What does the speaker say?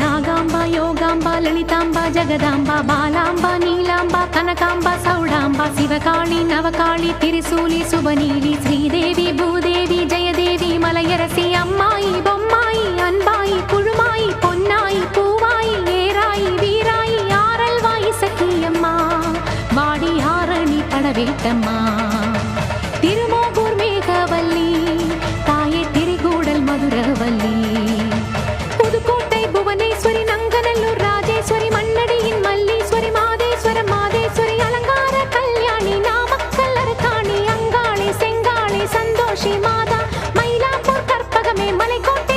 నాగాంబ యోగాంబ లలితాంబ జగదాంబ బాలాంబ నీలాంబ కనకాంబ సౌడాంబ శివకాళి నవకాళి తిరుసూలి సుబనీలి శ్రీదేవి భూదేవి జయదేవి మలయరసి అమ్మాయి బొమ్మాయి అన్బాయి కుழுமாயி பொன்னாயி பூவாயி ஏராயி வீராயி ஆரல்வாயி சக்கியம்மா வாடி ஆரணி படவேட்டம்மா కామాక్షి మాత మైలాపూర్ కర్పగమే మలైకోట